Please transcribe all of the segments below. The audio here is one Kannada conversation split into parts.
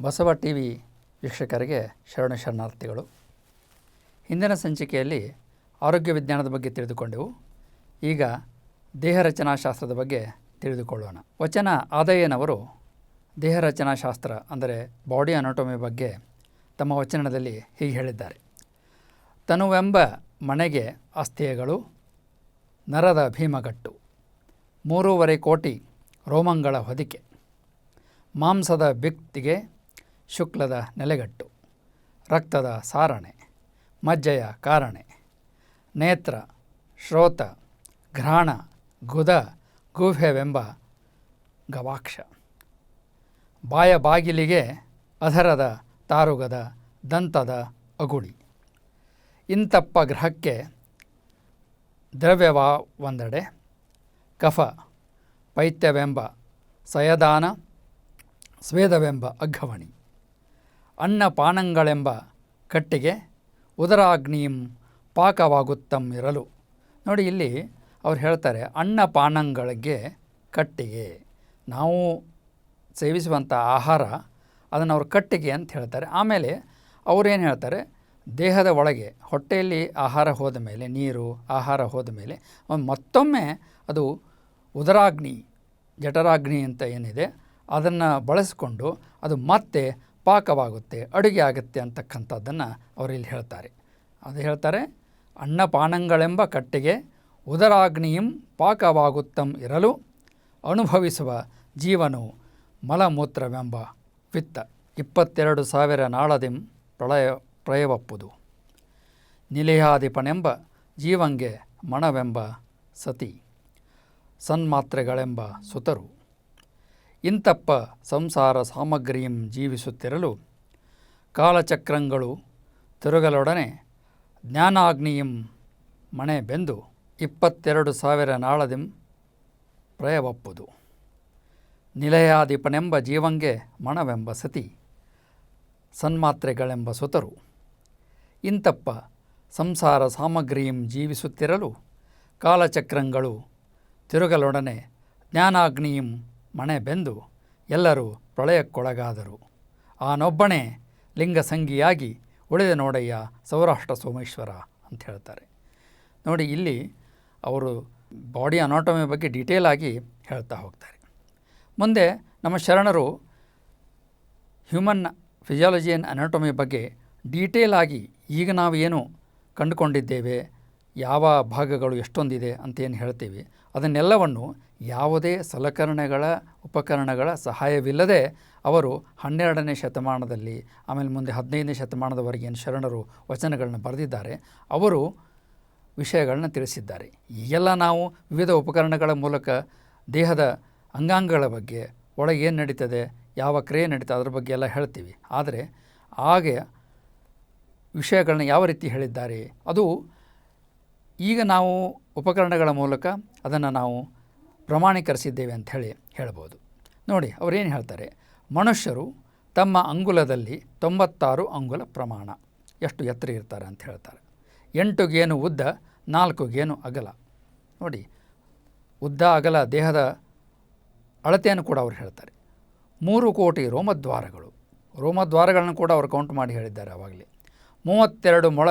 ಬಸವ ಟಿ ವಿ ವೀಕ್ಷಕರಿಗೆ ಶರಣ ಶರಣಾರ್ಥಿಗಳು. ಹಿಂದಿನ ಸಂಚಿಕೆಯಲ್ಲಿ ಆರೋಗ್ಯ ವಿಜ್ಞಾನದ ಬಗ್ಗೆ ತಿಳಿದುಕೊಂಡೆವು. ಈಗ ದೇಹ ರಚನಾಶಾಸ್ತ್ರದ ಬಗ್ಗೆ ತಿಳಿದುಕೊಳ್ಳೋಣ. ವಚನ ಆದಯ್ಯನವರು ದೇಹ ರಚನಾಶಾಸ್ತ್ರ ಅಂದರೆ ಬಾಡಿ ಅನಾಟೊಮಿ ಬಗ್ಗೆ ತಮ್ಮ ವಚನದಲ್ಲಿ ಹೀಗೆ ಹೇಳಿದ್ದಾರೆ. ತನುವೆಂಬ ಮನೆಗೆ ಅಸ್ಥಿಯಗಳು ನರದ ಭೀಮಗಟ್ಟು, ಮೂರೂವರೆ ಕೋಟಿ ರೋಮಂಗಳ ಹೊದಿಕೆ, ಮಾಂಸದ ವ್ಯಕ್ತಿಗೆ ಶುಕ್ಲದ ನೆಲೆಗಟ್ಟು, ರಕ್ತದ ಸಾರಣೆ, ಮಜ್ಜೆಯ ಕಾರಣೆ, ನೇತ್ರ, ಶ್ರೋತ, ಘ್ರಾಣ, ಗುದ ಗುಹೆವೆಂಬ ಗವಾಕ್ಷ. ಬಾಯ ಬಾಗಿಲಿಗೆ ಅಧರದ ತಾರುಗದ ದಂತದ ಅಗುಳಿ. ಇಂತಪ್ಪ ಗ್ರಹಕ್ಕೆ ದ್ರವ್ಯವಾ ಒಂದೆಡೆ ಕಫ, ಪೈತ್ಯವೆಂಬ ಸಯದಾನ, ಸ್ವೇದವೆಂಬ ಅಗ್ಗವಣಿ ಅನ್ನಪಾನಗಳೆಂಬ ಕಟ್ಟಿಗೆ ಉದರಾಗ್ನಿಯಂ ಪಾಕವಾಗುತ್ತಂ ಇರಲು. ನೋಡಿ, ಇಲ್ಲಿ ಅವ್ರು ಹೇಳ್ತಾರೆ, ಅನ್ನಪಾನಂಗಳಿಗೆ ಕಟ್ಟಿಗೆ. ನಾವು ಸೇವಿಸುವಂಥ ಆಹಾರ, ಅದನ್ನು ಅವರು ಕಟ್ಟಿಗೆ ಅಂತ ಹೇಳ್ತಾರೆ. ಆಮೇಲೆ ಅವರೇನು ಹೇಳ್ತಾರೆ, ದೇಹದ ಒಳಗೆ, ಹೊಟ್ಟೆಯಲ್ಲಿ ಆಹಾರ ಹೋದ ಮೇಲೆ, ನೀರು, ಆಹಾರ ಹೋದ ಮೇಲೆ ಮತ್ತೊಮ್ಮೆ ಅದು ಉದರಾಗ್ನಿ, ಜಠರಾಗ್ನಿ ಅಂತ ಏನಿದೆ, ಅದನ್ನು ಬಳಸಿಕೊಂಡು ಅದು ಮತ್ತೆ ಪಾಕವಾಗುತ್ತೆ, ಅಡುಗೆ ಆಗುತ್ತೆ ಅಂತಕ್ಕಂಥದ್ದನ್ನು ಅವರು ಇಲ್ಲಿ ಹೇಳ್ತಾರೆ. ಅದು ಹೇಳ್ತಾರೆ ಅನ್ನಪಾನಂಗಳೆಂಬ ಕಟ್ಟಿಗೆ ಉದರಾಗ್ನಿಯಂ ಪಾಕವಾಗುತ್ತಂ ಇರಲು ಅನುಭವಿಸುವ ಜೀವನು ಮಲಮೂತ್ರವೆಂಬ ವಿತ್ತ. ಇಪ್ಪತ್ತೆರಡು ಸಾವಿರ ನಾಳದಿಂ ಪ್ರಳಯ, ಪ್ರಯವಪ್ಪುದು. ನಿಲಯಾಧಿಪನೆಂಬ ಜೀವಂಗೆ ಮಣವೆಂಬ ಸತಿ. ಸನ್ಮಾತ್ರೆಗಳೆಂಬ ಸುತರು. ಇಂತಪ್ಪ ಸಂಸಾರ ಸಾಮಗ್ರಿಯಂ ಜೀವಿಸುತ್ತಿರಲು ಕಾಲಚಕ್ರಂಗಳು ತಿರುಗಲೊಡನೆ ಜ್ಞಾನಾಗ್ನಿಯಂ ಮಣೆ ಬೆಂದು ಇಪ್ಪತ್ತೆರಡು ಸಾವಿರ ನಾಳದಿಂ ಪ್ರಯವಪ್ಪುದು. ನಿಲಯಾಧಿಪನೆಂಬ ಜೀವಂಗೆ ಮಣವೆಂಬ ಸತಿ, ಸನ್ಮಾತ್ರೆಗಳೆಂಬ ಸುತರು. ಇಂತಪ್ಪ ಸಂಸಾರ ಸಾಮಗ್ರಿಯಂ ಜೀವಿಸುತ್ತಿರಲು ಕಾಲಚಕ್ರಂಗಳು ತಿರುಗಲೊಡನೆ ಜ್ಞಾನಾಗ್ನಿಯಂ ಮಣೆ ಬೆಂದು ಎಲ್ಲರೂ ಪ್ರಳಯಕ್ಕೊಳಗಾದರು. ಆನೊಬ್ಬನೇ ಲಿಂಗಸಂಗಿಯಾಗಿ ಉಳಿದ ನೋಡಯ್ಯ ಸೌರಾಷ್ಟ್ರ ಸೋಮೇಶ್ವರ ಅಂತ ಹೇಳ್ತಾರೆ. ನೋಡಿ, ಇಲ್ಲಿ ಅವರು ಬಾಡಿ ಅನಾಟಮಿ ಬಗ್ಗೆ ಡೀಟೇಲ್ ಆಗಿ ಹೇಳ್ತಾ ಹೋಗ್ತಾರೆ. ಮುಂದೆ ನಮ್ಮ ಶರಣರು ಹ್ಯೂಮನ್ ಫಿಸಿಯಾಲಜಿ ಆ್ಯಂಡ್ ಅನಾಟಮಿ ಬಗ್ಗೆ ಡೀಟೇಲ್ ಆಗಿ ಈಗ ನಾವು ಏನು ಕಂಡುಕೊಂಡಿದ್ದೇವೆ, ಯಾವ ಭಾಗಗಳು ಎಷ್ಟೊಂದಿದೆ ಅಂತೇನು ಹೇಳ್ತೀವಿ, ಅದನ್ನೆಲ್ಲವನ್ನು ಯಾವುದೇ ಸಲಕರಣೆಗಳ ಉಪಕರಣಗಳ ಸಹಾಯವಿಲ್ಲದೆ ಅವರು ಹನ್ನೆರಡನೇ ಶತಮಾನದಲ್ಲಿ, ಆಮೇಲೆ ಮುಂದೆ ಹದಿನೈದನೇ ಶತಮಾನದವರೆಗೆ ಶರಣರು ವಚನಗಳನ್ನು ಬರೆದಿದ್ದಾರೆ, ಅವರು ವಿಷಯಗಳನ್ನ ತಿಳಿಸಿದ್ದಾರೆ. ಈಗೆಲ್ಲ ನಾವು ವಿವಿಧ ಉಪಕರಣಗಳ ಮೂಲಕ ದೇಹದ ಅಂಗಾಂಗಗಳ ಬಗ್ಗೆ, ಒಳಗೆ ಏನು ನಡೀತದೆ, ಯಾವ ಕ್ರಿಯೆ ನಡೀತದೆ, ಅದರ ಬಗ್ಗೆ ಎಲ್ಲ ಹೇಳ್ತೀವಿ. ಆದರೆ ಹಾಗೆ ವಿಷಯಗಳನ್ನ ಯಾವ ರೀತಿ ಹೇಳಿದ್ದಾರೆ, ಅದು ಈಗ ನಾವು ಉಪಕರಣಗಳ ಮೂಲಕ ಅದನ್ನು ನಾವು ಪ್ರಮಾಣೀಕರಿಸಿದ್ದೇವೆ ಅಂತ ಹೇಳಿ ಹೇಳ್ಬೋದು. ನೋಡಿ ಅವರೇನು ಹೇಳ್ತಾರೆ? ಮನುಷ್ಯರು ತಮ್ಮ ಅಂಗುಲದಲ್ಲಿ ತೊಂಬತ್ತಾರು ಅಂಗುಲ ಪ್ರಮಾಣ. ಎಷ್ಟು ಎತ್ತರ ಇರ್ತಾರೆ ಅಂತ ಹೇಳ್ತಾರೆ. ಎಂಟು ಗೇನು ಉದ್ದ, ನಾಲ್ಕು ಗೇನು ಅಗಲ. ನೋಡಿ, ಉದ್ದ, ಅಗಲ, ದೇಹದ ಅಳತೆಯನ್ನು ಕೂಡ ಅವರು ಹೇಳ್ತಾರೆ. ಮೂರು ಕೋಟಿ ರೋಮದ್ವಾರಗಳು. ರೋಮದ್ವಾರಗಳನ್ನು ಕೂಡ ಅವರು ಕೌಂಟ್ ಮಾಡಿ ಹೇಳಿದ್ದಾರೆ ಆವಾಗಲೇ ಮೂವತ್ತೆರಡು ಮೊಳ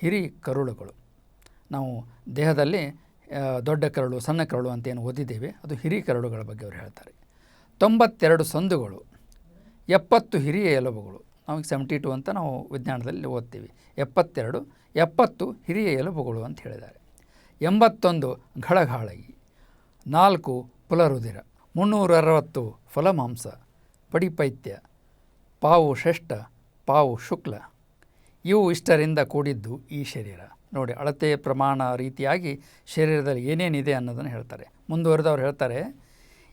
ಹಿರಿ ಕರುಳುಗಳು. ನಾವು ದೇಹದಲ್ಲಿ ದೊಡ್ಡ ಕರಳು, ಸಣ್ಣ ಕರಳು ಅಂತ ಏನು ಓದಿದ್ದೇವೆ. ಅದು ಹಿರಿ ಕರಳುಗಳ ಬಗ್ಗೆ ಅವರು ಹೇಳ್ತಾರೆ. ತೊಂಬತ್ತೆರಡು ಸಂದುಗಳು, ಎಪ್ಪತ್ತು ಹಿರಿಯ ಎಲುಬುಗಳು. ನಾವು ಸೆವೆಂಟಿ ಟು ಅಂತ ನಾವು ವಿಜ್ಞಾನದಲ್ಲಿ ಓದ್ತೀವಿ. ಎಪ್ಪತ್ತೆರಡು, ಎಪ್ಪತ್ತು ಹಿರಿಯ ಎಲುಬುಗಳು ಅಂತ ಹೇಳಿದ್ದಾರೆ. ಎಂಬತ್ತೊಂದು ಘಳಘಾಳಗಿ, ನಾಲ್ಕು ಪುಲರುದಿರ, ಮುನ್ನೂರ ಅರವತ್ತು ಫಲಮಾಂಸ, ಪಡಿಪೈತ್ಯ, ಪಾವು ಷಷ್ಠ ಪಾವು ಶುಕ್ಲ, ಇವು ಇಷ್ಟರಿಂದ ಕೂಡಿದ್ದು ಈ ಶರೀರ. ನೋಡಿ ಅಳತೆ ಪ್ರಮಾಣ ರೀತಿಯಾಗಿ ಶರೀರದಲ್ಲಿ ಏನೇನಿದೆ ಅನ್ನೋದನ್ನು ಹೇಳ್ತಾರೆ. ಮುಂದುವರೆದು ಅವ್ರು ಹೇಳ್ತಾರೆ,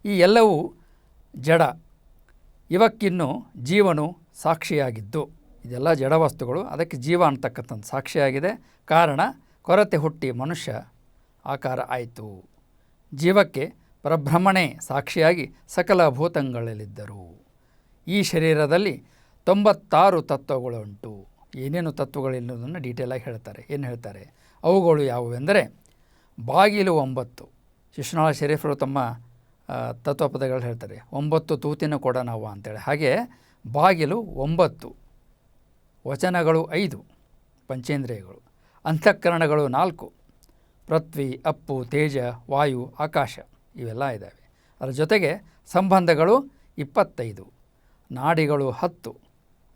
ಈ ಎಲ್ಲವೂ ಜಡ, ಇವಕ್ಕಿನ್ನು ಜೀವನು ಸಾಕ್ಷಿಯಾಗಿದ್ದು. ಇದೆಲ್ಲ ಜಡ ವಸ್ತುಗಳು, ಅದಕ್ಕೆ ಜೀವ ಅಂತಕ್ಕಂಥದ್ದು ಸಾಕ್ಷಿಯಾಗಿದೆ. ಕಾರಣ, ಕೊರತೆ ಹುಟ್ಟಿ ಮನುಷ್ಯ ಆಕಾರ ಆಯಿತು. ಜೀವಕ್ಕೆ ಪರಭ್ರಮಣೆ ಸಾಕ್ಷಿಯಾಗಿ ಸಕಲ ಭೂತಗಳಲ್ಲಿದ್ದರು. ಈ ಶರೀರದಲ್ಲಿ ತೊಂಬತ್ತಾರು ತತ್ವಗಳುಂಟು. ಏನೇನು ತತ್ವಗಳಿಲ್ಲದನ್ನು ಡೀಟೇಲಾಗಿ ಹೇಳ್ತಾರೆ. ಏನು ಹೇಳ್ತಾರೆ? ಅವುಗಳು ಯಾವುವೆಂದರೆ, ಬಾಗಿಲು ಒಂಬತ್ತು. ಶಿಶುನಾಳ ಶರೀಫರು ತಮ್ಮ ತತ್ವ ಪದಗಳು ಹೇಳ್ತಾರೆ. ಒಂಬತ್ತು ತೂತಿನ ಕೊಡ ನಾವು ಅಂತೇಳಿ. ಹಾಗೆ ಬಾಗಿಲು ಒಂಬತ್ತು, ವಚನಗಳು ಐದು, ಪಂಚೇಂದ್ರಿಯಗಳು. ಅಂತಃಕರಣಗಳು ನಾಲ್ಕು, ಪೃಥ್ವಿ, ಅಪ್ಪು, ತೇಜ, ವಾಯು, ಆಕಾಶ ಇವೆಲ್ಲ ಇದ್ದಾವೆ ಅದರ ಜೊತೆಗೆ ಸಂಬಂಧಗಳು ಇಪ್ಪತ್ತೈದು, ನಾಡಿಗಳು ಹತ್ತು,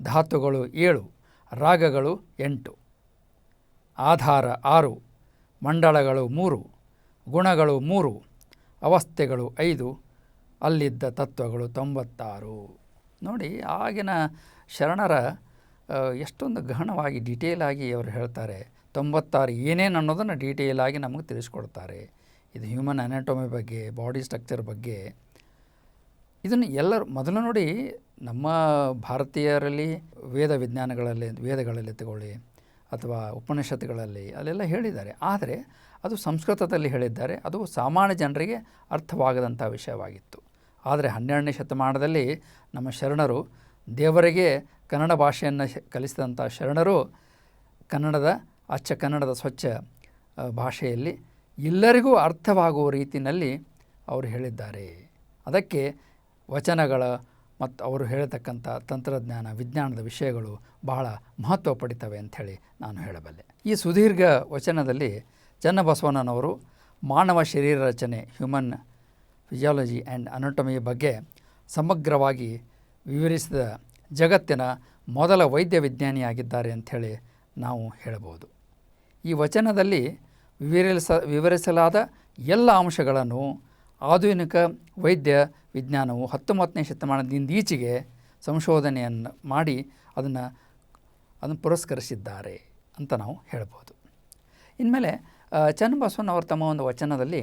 ಧಾತುಗಳು ಏಳು ರಾಗಗಳು ಎಂಟು. ಆಧಾರ ಆರು. ಮಂಡಳಗಳು ಮೂರು. ಗುಣಗಳು ಮೂರು. ಅವಸ್ಥೆಗಳು ಐದು. ಅಲ್ಲಿದ್ದ ತತ್ವಗಳು ತೊಂಬತ್ತಾರು. ನೋಡಿ, ಆಗಿನ ಶರಣರ ಎಷ್ಟೊಂದು ಗಹನವಾಗಿ ಡೀಟೇಲ್ ಆಗಿ ಅವರು ಹೇಳ್ತಾರೆ. ತೊಂಬತ್ತಾರು ಏನೇನು ಅನ್ನೋದನ್ನು ಡೀಟೇಲ್ ಆಗಿ ನಮಗೆ ತಿಳಿಸ್ಕೊಡ್ತಾರೆ. ಇದು ಹ್ಯೂಮನ್ ಅನಾಟೊಮಿ ಬಗ್ಗೆ ಬಾಡಿ ಸ್ಟ್ರಕ್ಚರ್ ಬಗ್ಗೆ. ಇದನ್ನು ಎಲ್ಲರೂ ಮೊದಲು ನೋಡಿ ನಮ್ಮ ಭಾರತೀಯರಲ್ಲಿ ವೇದ ವಿಜ್ಞಾನಗಳಲ್ಲಿ, ವೇದಗಳಲ್ಲಿ ತಗೊಳ್ಳಿ ಅಥವಾ ಉಪನಿಷತ್ತುಗಳಲ್ಲಿ ಅಲ್ಲೆಲ್ಲ ಹೇಳಿದ್ದಾರೆ. ಆದರೆ ಅದು ಸಂಸ್ಕೃತದಲ್ಲಿ ಹೇಳಿದ್ದಾರೆ. ಅದು ಸಾಮಾನ್ಯ ಜನರಿಗೆ ಅರ್ಥವಾಗದಂಥ ವಿಷಯವಾಗಿತ್ತು. ಆದರೆ ಹನ್ನೆರಡನೇ ಶತಮಾನದಲ್ಲಿ ನಮ್ಮ ಶರಣರು ದೇವರಿಗೆ ಕನ್ನಡ ಭಾಷೆಯನ್ನು ಕಲಿಸಿದಂಥ ಶರಣರು ಕನ್ನಡದ, ಅಚ್ಚ ಕನ್ನಡದ ಸ್ವಚ್ಛ ಭಾಷೆಯಲ್ಲಿ ಎಲ್ಲರಿಗೂ ಅರ್ಥವಾಗುವ ರೀತಿಯಲ್ಲಿ ಅವರು ಹೇಳಿದ್ದಾರೆ. ಅದಕ್ಕೆ ವಚನಗಳ ಮತ್ತು ಅವರು ಹೇಳತಕ್ಕಂಥ ತಂತ್ರಜ್ಞಾನ, ವಿಜ್ಞಾನದ ವಿಷಯಗಳು ಬಹಳ ಮಹತ್ವ ಪಡಿತವೆ ಅಂಥೇಳಿ ನಾನು ಹೇಳಬಲ್ಲೆ. ಈ ಸುದೀರ್ಘ ವಚನದಲ್ಲಿ ಚನ್ನಬಸವಣ್ಣನವರು ಮಾನವ ಶರೀರ ರಚನೆ ಹ್ಯೂಮನ್ ಫಿಸಿಯಾಲಜಿ ಆ್ಯಂಡ್ ಅನಾಟಮಿ ಬಗ್ಗೆ ಸಮಗ್ರವಾಗಿ ವಿವರಿಸಿದ ಜಗತ್ತಿನ ಮೊದಲ ವೈದ್ಯ ವಿಜ್ಞಾನಿಯಾಗಿದ್ದಾರೆ ಅಂಥೇಳಿ ನಾವು ಹೇಳಬಹುದು. ಈ ವಚನದಲ್ಲಿ ವಿವರಿಸ, ವಿವರಿಸಲಾದ ಎಲ್ಲ ಅಂಶಗಳನ್ನು ಆಧುನಿಕ ವೈದ್ಯ ವಿಜ್ಞಾನವು ಹತ್ತೊಂಬತ್ತನೇ ಶತಮಾನದಿಂದ ಈಚೆಗೆ ಸಂಶೋಧನೆಯನ್ನು ಮಾಡಿ ಅದನ್ನು ಅದನ್ನು ಪುರಸ್ಕರಿಸಿದ್ದಾರೆ ಅಂತ ನಾವು ಹೇಳ್ಬೋದು. ಇನ್ಮೇಲೆ ಚನ್ನಬಸವಣ್ಣವರು ತಮ್ಮ ಒಂದು ವಚನದಲ್ಲಿ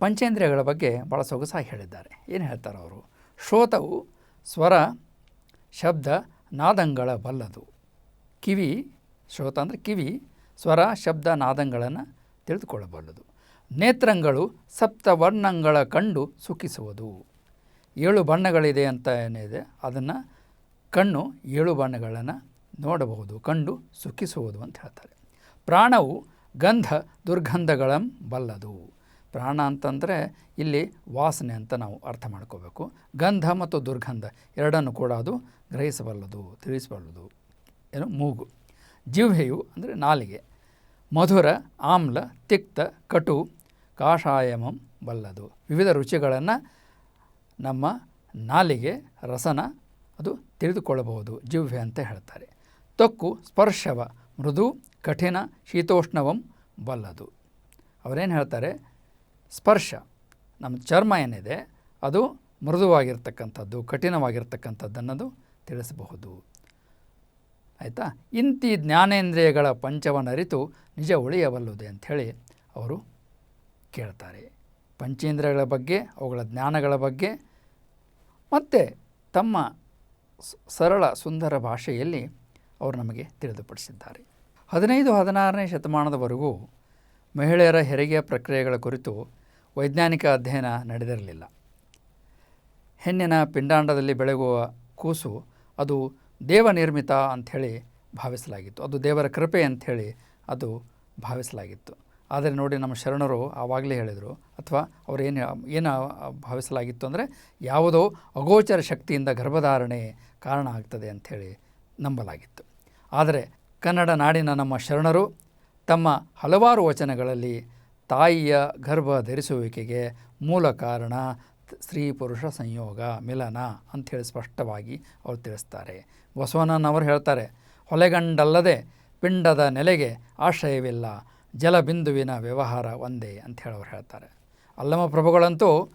ಪಂಚೇಂದ್ರಿಯಗಳ ಬಗ್ಗೆ ಭಾಳ ಸೊಗಸಾಗಿ ಹೇಳಿದ್ದಾರೆ. ಏನು ಹೇಳ್ತಾರೆ ಅವರು? ಶ್ರೋತವು ಸ್ವರ, ಶಬ್ದ, ನಾದಂಗಳ ಬಲ್ಲದು. ಕಿವಿ, ಶ್ರೋತ ಅಂದರೆ ಕಿವಿ, ಸ್ವರ, ಶಬ್ದ, ನಾದಂಗಳನ್ನು ತಿಳಿದುಕೊಳ್ಳಬಲ್ಲದು. ನೇತ್ರಂಗಳು ಸಪ್ತವರ್ಣಗಳ ಕಂಡು ಸುಖಿಸುವುದು. ಏಳು ಬಣ್ಣಗಳಿದೆ ಅಂತ ಏನಿದೆ, ಅದನ್ನು ಕಣ್ಣು ಏಳು ಬಣ್ಣಗಳನ್ನು ನೋಡಬಹುದು, ಕಂಡು ಸುಖಿಸುವುದು ಅಂತ ಹೇಳ್ತಾರೆ. ಪ್ರಾಣವು ಗಂಧ ದುರ್ಗಂಧಗಳಂ ಬಲ್ಲದು. ಪ್ರಾಣ ಅಂತಂದರೆ ಇಲ್ಲಿ ವಾಸನೆ ಅಂತ ನಾವು ಅರ್ಥ ಮಾಡ್ಕೋಬೇಕು. ಗಂಧ ಮತ್ತು ದುರ್ಗಂಧ ಎರಡನ್ನು ಕೂಡ ಅದು ಗ್ರಹಿಸಬಲ್ಲದು, ತಿಳಿಸಬಲ್ಲದು. ಏನು? ಮೂಗು. ಜಿಹ್ವೆಯು ಅಂದರೆ ನಾಲಿಗೆ. ಮಧುರ, ಆಮ್ಲ, ತಿಕ್ತ, ಕಟು, ಕಾಷಾಯಮಂ ಬಲ್ಲದು. ವಿವಿಧ ರುಚಿಗಳನ್ನು ನಮ್ಮ ನಾಲಿಗೆ, ರಸನ ಅದು ತಿಳಿದುಕೊಳ್ಳಬಹುದು ಜಿಹ್ವೆ ಅಂತ ಹೇಳ್ತಾರೆ. ತೊಕ್ಕು, ಸ್ಪರ್ಶವ, ಮೃದು, ಕಠಿಣ, ಶೀತೋಷ್ಣವಂ ಬಲ್ಲದು. ಅವರೇನು ಹೇಳ್ತಾರೆ? ಸ್ಪರ್ಶ, ನಮ್ಮ ಚರ್ಮ ಏನಿದೆ ಅದು ಮೃದುವಾಗಿರ್ತಕ್ಕಂಥದ್ದು, ಕಠಿಣವಾಗಿರ್ತಕ್ಕಂಥದ್ದನ್ನದು ತಿಳಿಸಬಹುದು. ಆಯಿತಾ? ಇಂತಿ ಜ್ಞಾನೇಂದ್ರಿಯಗಳ ಪಂಚವನ್ನರಿತು ನಿಜ ಉಳಿಯಬಲ್ಲುದೆ ಅಂಥೇಳಿ ಅವರು ಕೇಳ್ತಾರೆ. ಪಂಚೇಂದ್ರಿಯಗಳ ಬಗ್ಗೆ, ಅವುಗಳ ಜ್ಞಾನಗಳ ಬಗ್ಗೆ, ಮತ್ತು ತಮ್ಮ ಸರಳ ಸುಂದರ ಭಾಷೆಯಲ್ಲಿ ಅವರು ನಮಗೆ ತಿಳಿದುಪಡಿಸಿದ್ದಾರೆ. ಹದಿನೈದು, ಹದಿನಾರನೇ ಶತಮಾನದವರೆಗೂ ಮಹಿಳೆಯರ ಹೆರಿಗೆಯ ಪ್ರಕ್ರಿಯೆಗಳ ಕುರಿತು ವೈಜ್ಞಾನಿಕ ಅಧ್ಯಯನ ನಡೆದಿರಲಿಲ್ಲ. ಹೆಣ್ಣಿನ ಪಿಂಡಾಂಡದಲ್ಲಿ ಬೆಳಗುವ ಕೂಸು ಅದು ದೇವನಿರ್ಮಿತ ಅಂಥೇಳಿ ಭಾವಿಸಲಾಗಿತ್ತು. ಅದು ದೇವರ ಕೃಪೆ ಅಂಥೇಳಿ ಅದು ಭಾವಿಸಲಾಗಿತ್ತು. ಆದರೆ ನೋಡಿ ನಮ್ಮ ಶರಣರು ಆವಾಗಲೇ ಹೇಳಿದರು, ಅಥವಾ ಅವ್ರು ಏನು ಏನು ಭಾವಿಸಲಾಗಿತ್ತು ಅಂದರೆ ಯಾವುದೋ ಅಗೋಚರ ಶಕ್ತಿಯಿಂದ ಗರ್ಭಧಾರಣೆ ಕಾರಣ ಆಗ್ತದೆ ಅಂಥೇಳಿ ನಂಬಲಾಗಿತ್ತು. ಆದರೆ ಕನ್ನಡ ನಾಡಿನ ನಮ್ಮ ಶರಣರು ತಮ್ಮ ಹಲವಾರು ವಚನಗಳಲ್ಲಿ ತಾಯಿಯ ಗರ್ಭ ಧರಿಸುವಿಕೆಗೆ ಮೂಲ ಕಾರಣ ಸ್ತ್ರೀ ಪುರುಷ ಸಂಯೋಗ ಮಿಲನ ಅಂಥೇಳಿ ಸ್ಪಷ್ಟವಾಗಿ ಅವರು ತಿಳಿಸ್ತಾರೆ. ಬಸವಣ್ಣನವರು ಹೇಳ್ತಾರೆ, ಹೊಲೆಗಂಡಲ್ಲದೆ ಪಿಂಡದ ನೆಲೆಗೆ ಆಶ್ರಯವಿಲ್ಲ ಜಲಬಿಂದುವಿನ ವ್ಯವಹಾರ ಒಂದೇ ಅಂತ ಹೇಳೋರು ಹೇಳ್ತಾರೆ. ಅಲ್ಲಮ ಪ್ರಭುಗಳಂತೂ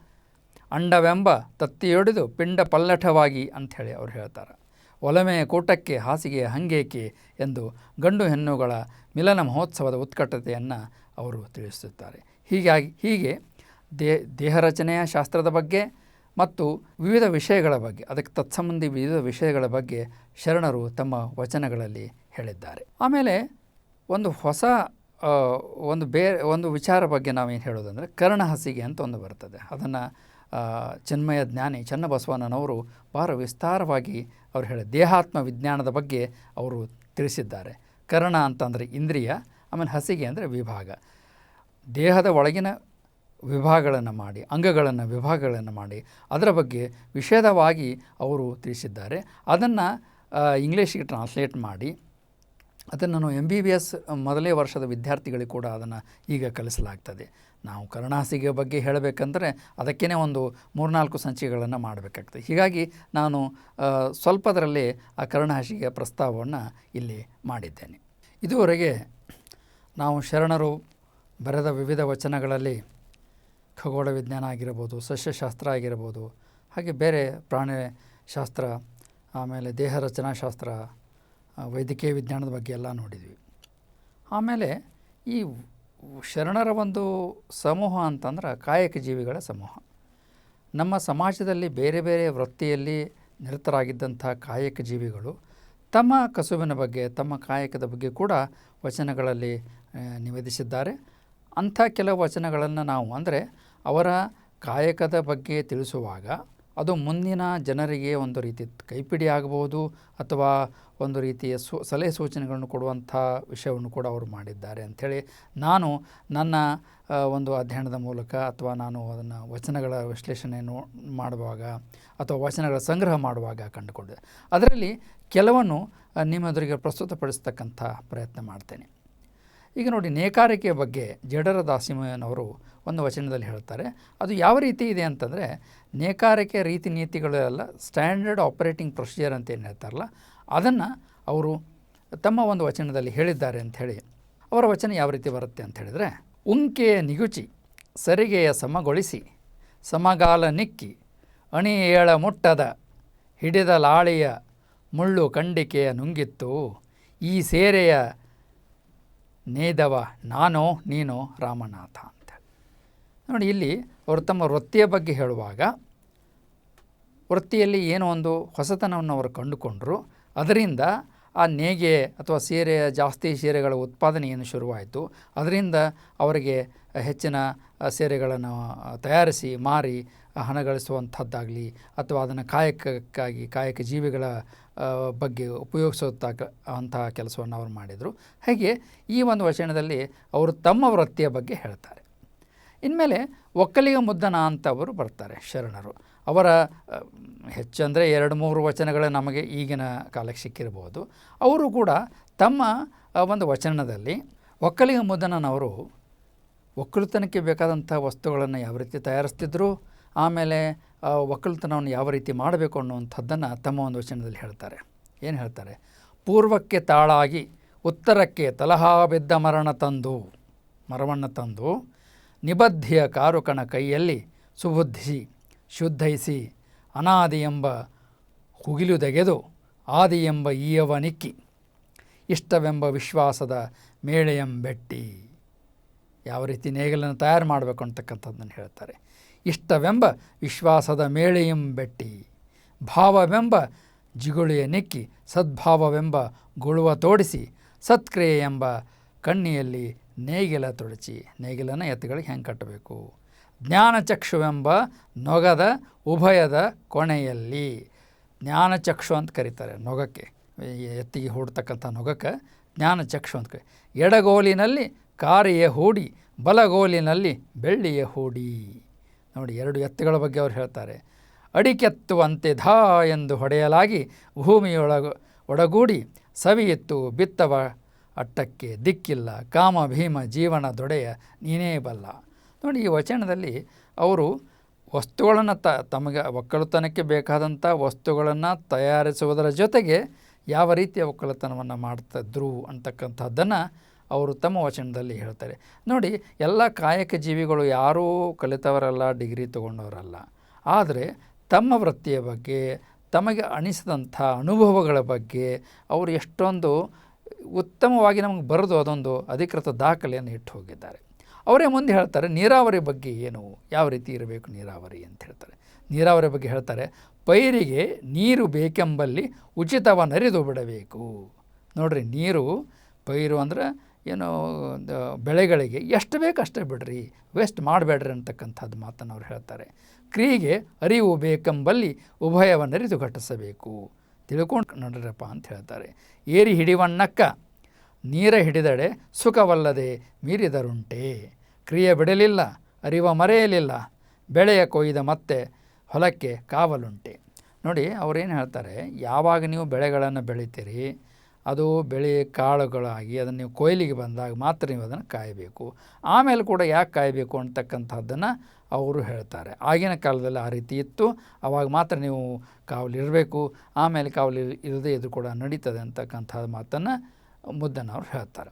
ಅಂಡವೆಂಬ ತತ್ತಿಯೊಡೆದು ಪಿಂಡ ಪಲ್ಲಟವಾಗಿ ಅಂಥೇಳಿ ಅವ್ರು ಹೇಳ್ತಾರೆ. ಒಲಮೆಯ ಕೂಟಕ್ಕೆ ಹಾಸಿಗೆ ಹಂಗೇಕೆ ಎಂದು ಗಂಡು ಹೆಣ್ಣುಗಳ ಮಿಲನ ಮಹೋತ್ಸವದ ಉತ್ಕಟತೆಯನ್ನು ಅವರು ತಿಳಿಸುತ್ತಾರೆ. ಹೀಗಾಗಿ ಹೀಗೆ ದೇ ದೇಹ ರಚನೆಯ ಶಾಸ್ತ್ರದ ಬಗ್ಗೆ ಮತ್ತು ವಿವಿಧ ವಿಷಯಗಳ ಬಗ್ಗೆ, ಅದಕ್ಕೆ ತತ್ಸಂಬಂಧಿ ವಿವಿಧ ವಿಷಯಗಳ ಬಗ್ಗೆ ಶರಣರು ತಮ್ಮ ವಚನಗಳಲ್ಲಿ ಹೇಳಿದ್ದಾರೆ. ಆಮೇಲೆ ಒಂದು ಹೊಸ ಒಂದು ಬೇರೆ ಒಂದು ವಿಚಾರ ಬಗ್ಗೆ ನಾವೇನು ಹೇಳೋದಂದರೆ ಕರ್ಣ ಹಸಿಗೆ ಅಂತ ಒಂದು ಬರ್ತದೆ. ಅದನ್ನು ಚಿನ್ಮಯ ಜ್ಞಾನಿ ಚನ್ನಬಸವಣ್ಣನವರು ಬಹಳ ವಿಸ್ತಾರವಾಗಿ ಅವರು ಹೇಳಿ, ದೇಹಾತ್ಮ ವಿಜ್ಞಾನದ ಬಗ್ಗೆ ಅವರು ತಿಳಿಸಿದ್ದಾರೆ. ಕರ್ಣ ಅಂತಂದರೆ ಇಂದ್ರಿಯ, ಆಮೇಲೆ ಹಸಿಗೆ ಅಂದರೆ ವಿಭಾಗ. ದೇಹದ ಒಳಗಿನ ವಿಭಾಗಗಳನ್ನು ಮಾಡಿ, ಅಂಗಗಳನ್ನು, ವಿಭಾಗಗಳನ್ನು ಮಾಡಿ, ಅದರ ಬಗ್ಗೆ ವಿಷದವಾಗಿ ಅವರು ತಿಳಿಸಿದ್ದಾರೆ. ಅದನ್ನು ಇಂಗ್ಲೀಷಿಗೆ ಟ್ರಾನ್ಸ್ಲೇಟ್ ಮಾಡಿ, ಅದನ್ನು ನಾನು ಎಂ ಬಿ ಬಿ ಎಸ್ ಮೊದಲೇ ವರ್ಷದ ವಿದ್ಯಾರ್ಥಿಗಳಿಗೆ ಕೂಡ ಅದನ್ನು ಈಗ ಕಲಿಸಲಾಗ್ತದೆ. ನಾವು ಕರುಣಾಸಿಗೆ ಬಗ್ಗೆ ಹೇಳಬೇಕಂದ್ರೆ ಅದಕ್ಕೇ ಒಂದು ಮೂರ್ನಾಲ್ಕು ಸಂಚಿಕೆಗಳನ್ನು ಮಾಡಬೇಕಾಗ್ತದೆ. ಹೀಗಾಗಿ ನಾನು ಸ್ವಲ್ಪದರಲ್ಲೇ ಆ ಕರುಣಾಸಿಗೆ ಪ್ರಸ್ತಾವವನ್ನು ಇಲ್ಲಿ ಮಾಡಿದ್ದೇನೆ. ಇದುವರೆಗೆ ನಾವು ಶರಣರು ಬರೆದ ವಿವಿಧ ವಚನಗಳಲ್ಲಿ ಖಗೋಳ ವಿಜ್ಞಾನ ಆಗಿರ್ಬೋದು, ಸಸ್ಯಶಾಸ್ತ್ರ ಆಗಿರ್ಬೋದು, ಹಾಗೆ ಬೇರೆ ಪ್ರಾಣಿ ಶಾಸ್ತ್ರ, ಆಮೇಲೆ ದೇಹ ರಚನಾಶಾಸ್ತ್ರ ವೈದ್ಯಕೀಯ ವಿಜ್ಞಾನದ ಬಗ್ಗೆ ಎಲ್ಲ ನೋಡಿದ್ವಿ. ಆಮೇಲೆ ಈ ಶರಣರ ಒಂದು ಸಮೂಹ ಅಂತಂದ್ರೆ ಕಾಯಕ ಜೀವಿಗಳ ಸಮೂಹ. ನಮ್ಮ ಸಮಾಜದಲ್ಲಿ ಬೇರೆ ಬೇರೆ ವೃತ್ತಿಯಲ್ಲಿ ನಿರತರಾಗಿದ್ದಂಥ ಕಾಯಕ ಜೀವಿಗಳು ತಮ್ಮ ಕಸುಬಿನ ಬಗ್ಗೆ, ತಮ್ಮ ಕಾಯಕದ ಬಗ್ಗೆ ಕೂಡ ವಚನಗಳಲ್ಲಿ ನಿವೇದಿಸಿದ್ದಾರೆ. ಅಂಥ ಕೆಲವು ವಚನಗಳನ್ನು ನಾವು ಅಂದರೆ ಅವರ ಕಾಯಕದ ಬಗ್ಗೆ ತಿಳಿಸುವಾಗ ಅದು ಮುಂದಿನ ಜನರಿಗೆ ಒಂದು ರೀತಿ ಕೈಪಿಡಿ ಆಗಬಹುದು ಅಥವಾ ಒಂದು ರೀತಿಯ ಸು, ಸಲಹೆ ಸೂಚನೆಗಳನ್ನು ಕೊಡುವಂಥ ವಿಷಯವನ್ನು ಕೂಡ ಅವರು ಮಾಡಿದ್ದಾರೆ ಅಂಥೇಳಿ ನಾನು ನನ್ನ ಒಂದು ಅಧ್ಯಯನದ ಮೂಲಕ ಅಥವಾ ನಾನು ಅದನ್ನು ವಚನಗಳ ವಿಶ್ಲೇಷಣೆಯನ್ನು ಮಾಡುವಾಗ ಅಥವಾ ವಚನಗಳ ಸಂಗ್ರಹ ಮಾಡುವಾಗ ಕಂಡುಕೊಂಡೆ. ಅದರಲ್ಲಿ ಕೆಲವನ್ನು ನಿಮ್ಮೆದುರಿಗೆ ನಿಮ್ಮ ಪ್ರಸ್ತುತಪಡಿಸ್ತಕ್ಕಂಥ ಪ್ರಯತ್ನ ಮಾಡ್ತೇನೆ. ಈಗ ನೋಡಿ ನೇಕಾರಿಕೆಯ ಬಗ್ಗೆ ಜಡರ ದಾಸಿಮಯ್ಯನವರು ಒಂದು ವಚನದಲ್ಲಿ ಹೇಳ್ತಾರೆ. ಅದು ಯಾವ ರೀತಿ ಇದೆ ಅಂತಂದರೆ, ನೇಕಾರಿಕೆ ರೀತಿ ನೀತಿಗಳೆಲ್ಲ ಸ್ಟ್ಯಾಂಡರ್ಡ್ ಆಪರೇಟಿಂಗ್ ಪ್ರೊಸೀಜರ್ ಅಂತ ಏನು ಹೇಳ್ತಾರಲ್ಲ, ಅದನ್ನು ಅವರು ತಮ್ಮ ಒಂದು ವಚನದಲ್ಲಿ ಹೇಳಿದ್ದಾರೆ ಅಂಥೇಳಿ ಅವರ ವಚನ ಯಾವ ರೀತಿ ಬರುತ್ತೆ ಅಂತ ಹೇಳಿದರೆ, ಉಂಕೆಯ ನಿಗುಚಿ, ಸರಿಗೆಯ ಸಮಗೊಳಿಸಿ, ಸಮಗಾಲ ನಿಕ್ಕಿ, ಅಣಿ ಏಳ ಮುಟ್ಟದ, ಹಿಡಿದ ಲಾಳಿಯ ಮುಳ್ಳು ಕಂಡಿಕೆಯ ನುಂಗಿತ್ತು, ಈ ಸೇರೆಯ ನೇದವ ನಾನೋ, ನೀನೋ ರಾಮನಾಥ ಅಂತ. ನೋಡಿ, ಇಲ್ಲಿ ಅವರು ತಮ್ಮ ವೃತ್ತಿಯ ಬಗ್ಗೆ ಹೇಳುವಾಗ ವೃತ್ತಿಯಲ್ಲಿ ಏನೋ ಒಂದು ಹೊಸತನವನ್ನು ಅವರು ಕಂಡುಕೊಂಡರು. ಅದರಿಂದ ಆ ನೇಗೆ ಅಥವಾ ಸೀರೆಯ ಜಾಸ್ತಿ ಸೀರೆಗಳ ಉತ್ಪಾದನೆ ಏನು ಶುರುವಾಯಿತು. ಅದರಿಂದ ಅವರಿಗೆ ಹೆಚ್ಚಿನ ಸೇರೆಗಳನ್ನು ತಯಾರಿಸಿ, ಮಾರಿ ಹಣ ಗಳಿಸುವಂಥದ್ದಾಗಲಿ ಅಥವಾ ಅದನ್ನು ಕಾಯಕಕ್ಕಾಗಿ, ಕಾಯಕ ಜೀವಿಗಳ ಬಗ್ಗೆ ಉಪಯೋಗಿಸುತ್ತ ಅಂತಹ ಕೆಲಸವನ್ನು ಅವರು ಮಾಡಿದರು. ಹಾಗೆ ಈ ಒಂದು ವಚನದಲ್ಲಿ ಅವರು ತಮ್ಮ ವೃತ್ತಿಯ ಬಗ್ಗೆ ಹೇಳ್ತಾರೆ. ಇನ್ಮೇಲೆ ಒಕ್ಕಲಿಗ ಮುದ್ದನ ಅಂತ ಅವರು ಬರ್ತಾರೆ, ಶರಣರು. ಅವರ ಹೆಚ್ಚಂದರೆ ಎರಡು ಮೂರು ವಚನಗಳು ನಮಗೆ ಈಗಿನ ಕಾಲಕ್ಕೆ ಸಿಕ್ಕಿರಬಹುದು ಅವರು ಕೂಡ ತಮ್ಮ ಒಂದು ವಚನದಲ್ಲಿ ಒಕ್ಕಲಿಗ ಮುದ್ದನನವರು ಒಕ್ಕಲುತನಕ್ಕೆ ಬೇಕಾದಂಥ ವಸ್ತುಗಳನ್ನು ಯಾವ ರೀತಿ ತಯಾರಿಸ್ತಿದ್ರು, ಆಮೇಲೆ ಒಕ್ಕಲುತನವನ್ನು ಯಾವ ರೀತಿ ಮಾಡಬೇಕು ಅನ್ನುವಂಥದ್ದನ್ನು ತಮ್ಮ ಒಂದು ವಚನದಲ್ಲಿ ಹೇಳ್ತಾರೆ. ಏನು ಹೇಳ್ತಾರೆ? ಪೂರ್ವಕ್ಕೆ ತಾಳಾಗಿ ಉತ್ತರಕ್ಕೆ ತಲಹಾ ಬಿದ್ದ ಮರಣ ತಂದು ಮರವನ್ನು ತಂದು, ನಿಬದ್ಧಿಯ ಕಾರುಕಣ ಕೈಯಲ್ಲಿ ಸುಬುದ್ಧಿಸಿ, ಶುದ್ಧೈಸಿ, ಅನಾದಿ ಎಂಬ ಹುಗಿಲು ತೆಗೆದು, ಆದಿ ಎಂಬ ಈಯವ ನಿಕ್ಕಿ ಇಷ್ಟವೆಂಬ ವಿಶ್ವಾಸದ ಮೇಳೆಯಂಬೆಟ್ಟಿ. ಯಾವ ರೀತಿ ನೇಗಿಲನ್ನು ತಯಾರು ಮಾಡಬೇಕು ಅಂತಕ್ಕಂಥದ್ದನ್ನು ಹೇಳ್ತಾರೆ. ಇಷ್ಟವೆಂಬ ವಿಶ್ವಾಸದ ಮೇಳೆಯಂಬೆಟ್ಟಿ ಭಾವವೆಂಬ ಜಿಗುಳಿಯ ನೆಕ್ಕಿ, ಸದ್ಭಾವವೆಂಬ ಗುಳುವ ತೋಡಿಸಿ, ಸತ್ಕ್ರಿಯೆ ಎಂಬ ಕಣ್ಣಿಯಲ್ಲಿ ನೇಗಿಲ ತೊಡಚಿ ನೇಗಿಲನ್ನು ಎತ್ತುಗಳಿಗೆ ಹೆಂಗೆ ಕಟ್ಟಬೇಕು? ಜ್ಞಾನಚಕ್ಷುವೆಂಬ ನೊಗದ ಉಭಯದ ಕೊನೆಯಲ್ಲಿ ಜ್ಞಾನಚಕ್ಷು ಅಂತ ಕರೀತಾರೆ ನೊಗಕ್ಕೆ. ಎತ್ತಿಗೆ ಹೂಡ್ತಕ್ಕಂಥ ನೊಗಕ್ಕೆ ಜ್ಞಾನಚಕ್ಷು ಅಂತ ಕರಿ, ಎಡಗೋಲಿನಲ್ಲಿ ಕಾರಿಯ ಹೂಡಿ ಬಲಗೋಲಿನಲ್ಲಿ ಬೆಳ್ಳಿಯ ಹೂಡಿ. ನೋಡಿ, ಎರಡು ಎತ್ತುಗಳ ಬಗ್ಗೆ ಅವರು ಹೇಳ್ತಾರೆ. ಅಡಿಕೆತ್ತುವಂತೆ ಧಾ ಎಂದು ಹೊಡೆಯಲಾಗಿ ಭೂಮಿಯೊಳಗ, ಒಡಗೂಡಿ ಸವಿಯಿತ್ತು ಬಿತ್ತವ ಅಟ್ಟಕ್ಕೆ ದಿಕ್ಕಿಲ್ಲ. ಕಾಮ, ಭೀಮ, ಜೀವನ ದೊಡೆಯ ನೀನೇ ಬಲ್ಲ. ನೋಡಿ, ಈ ವಚನದಲ್ಲಿ ಅವರು ವಸ್ತುಗಳನ್ನು ತ, ತಮಗೆ ಒಕ್ಕಲುತನಕ್ಕೆ ಬೇಕಾದಂಥ ವಸ್ತುಗಳನ್ನು ತಯಾರಿಸುವುದರ ಜೊತೆಗೆ ಯಾವ ರೀತಿಯ ಒಕ್ಕಲುತನವನ್ನು ಮಾಡ್ತಿದ್ರು ಅಂತಕ್ಕಂಥದ್ದನ್ನು ಅವರು ತಮ್ಮ ವಚನದಲ್ಲಿ ಹೇಳ್ತಾರೆ. ನೋಡಿ, ಎಲ್ಲ ಕಾಯಕ ಜೀವಿಗಳು ಯಾರೂ ಕಲಿತವರಲ್ಲ, ಡಿಗ್ರಿ ತಗೊಂಡವರಲ್ಲ. ಆದರೆ ತಮ್ಮ ವೃತ್ತಿಯ ಬಗ್ಗೆ, ತಮಗೆ ಅಣಿಸಿದಂಥ ಅನುಭವಗಳ ಬಗ್ಗೆ ಅವರು ಎಷ್ಟೊಂದು ಉತ್ತಮವಾಗಿ ನಮಗೆ ಬರೆದು ಅದೊಂದು ಅಧಿಕೃತ ದಾಖಲೆಯನ್ನು ಇಟ್ಟು ಹೋಗಿದ್ದಾರೆ. ಅವರೇ ಮುಂದೆ ಹೇಳ್ತಾರೆ, ನೀರಾವರಿ ಬಗ್ಗೆ ಏನು? ಯಾವ ರೀತಿ ಇರಬೇಕು ನೀರಾವರಿ ಅಂತ ಹೇಳ್ತಾರೆ. ನೀರಾವರಿ ಬಗ್ಗೆ ಹೇಳ್ತಾರೆ, ಪೈರಿಗೆ ನೀರು ಬೇಕೆಂಬಲ್ಲಿ ಉಚಿತವನ್ನರಿದು ಬಿಡಬೇಕು. ನೋಡಿರಿ, ನೀರು ಪೈರು ಅಂದ್ರೆ ಏನು ಬೆಳೆಗಳಿಗೆ ಎಷ್ಟು ಬೇಕು ಅಷ್ಟೇ ಬಿಡ್ರಿ ವೇಸ್ಟ್ ಮಾಡಬೇಡ್ರಿ ಅಂತಕ್ಕಂಥದ್ದು ಮಾತನ್ನು ಅವ್ರು ಹೇಳ್ತಾರೆ. ಕ್ರಿಯೆಗೆ ಅರಿವು ಬೇಕೆಂಬಲ್ಲಿ ಉಭಯವನ್ನರಿದು ಘಟಿಸಬೇಕು ತಿಳ್ಕೊಂಡು ನೋಡ್ರಪ್ಪ ಅಂತ ಹೇಳ್ತಾರೆ. ಏರಿ ಹಿಡಿವಣ್ಣಕ್ಕ ನೀರ ಹಿಡಿದಡೆ ಸುಖವಲ್ಲದೆ ಮೀರಿದರುಂಟೆ. ಕ್ರಿಯೆ ಬಿಡಲಿಲ್ಲ, ಅರಿವ ಮರೆಯಲಿಲ್ಲ, ಬೆಳೆಯ ಕೊಯ್ದ ಮತ್ತೆ ಹೊಲಕ್ಕೆ ಕಾವಲುಂಟೆ. ನೋಡಿ, ಅವರೇನು ಹೇಳ್ತಾರೆ, ಯಾವಾಗ ನೀವು ಬೆಳೆಗಳನ್ನು ಬೆಳಿತೀರಿ ಅದು ಬೆಳೆ ಕಾಳುಗಳಾಗಿ ಅದನ್ನು ನೀವು ಕೊಯ್ಲಿಗೆ ಬಂದಾಗ ಮಾತ್ರ ನೀವು ಅದನ್ನು ಕಾಯಬೇಕು. ಆಮೇಲೆ ಕೂಡ ಯಾಕೆ ಕಾಯಬೇಕು ಅಂತಕ್ಕಂಥದ್ದನ್ನು ಅವರು ಹೇಳ್ತಾರೆ. ಆಗಿನ ಕಾಲದಲ್ಲಿ ಆ ರೀತಿ ಇತ್ತು. ಆವಾಗ ಮಾತ್ರ ನೀವು ಕಾವಲಿರಬೇಕು ಆಮೇಲೆ ಕಾವಲಿ ಇರದೇ ಇದು ಕೂಡ ನಡೀತದೆ ಅಂತಕ್ಕಂಥ ಮಾತನ್ನು ಅವರು ಹೇಳ್ತಾರೆ.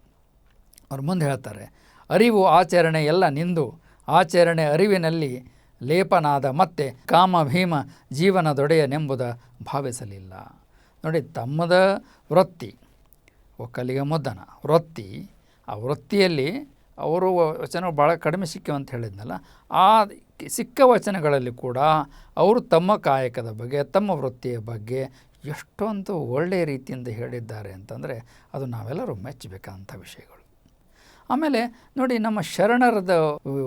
ಅವ್ರು ಮುಂದೆ ಹೇಳ್ತಾರೆ, ಅರಿವು ಆಚರಣೆ ಎಲ್ಲ ನಿಂದು. ಆಚರಣೆ ಅರಿವಿನಲ್ಲಿ ಲೇಪನಾದ ಮತ್ತೆ ಕಾಮ ಭೀಮ ಜೀವನದೊಡೆಯನೆಂಬುದ ಭಾವಿಸಲಿಲ್ಲ. ನೋಡಿ, ತಮ್ಮದ ವೃತ್ತಿ, ಒಕ್ಕಲಿಗ ಮುದ್ದನ ವೃತ್ತಿ, ಆ ವೃತ್ತಿಯಲ್ಲಿ ಅವರು ವಚನ ಭಾಳ ಕಡಿಮೆ ಸಿಕ್ಕಿವೆ ಅಂತ ಹೇಳಿದ್ನಲ್ಲ, ಆ ಸಿಕ್ಕ ವಚನಗಳಲ್ಲಿ ಕೂಡ ಅವರು ತಮ್ಮ ಕಾಯಕದ ಬಗ್ಗೆ, ತಮ್ಮ ವೃತ್ತಿಯ ಬಗ್ಗೆ ಎಷ್ಟೊಂದು ಒಳ್ಳೆಯ ರೀತಿಯಿಂದ ಹೇಳಿದ್ದಾರೆ ಅಂತಂದರೆ ಅದು ನಾವೆಲ್ಲರೂ ಮೆಚ್ಚಬೇಕಾದಂಥ ವಿಷಯಗಳು. ಆಮೇಲೆ ನೋಡಿ ನಮ್ಮ ಶರಣರದ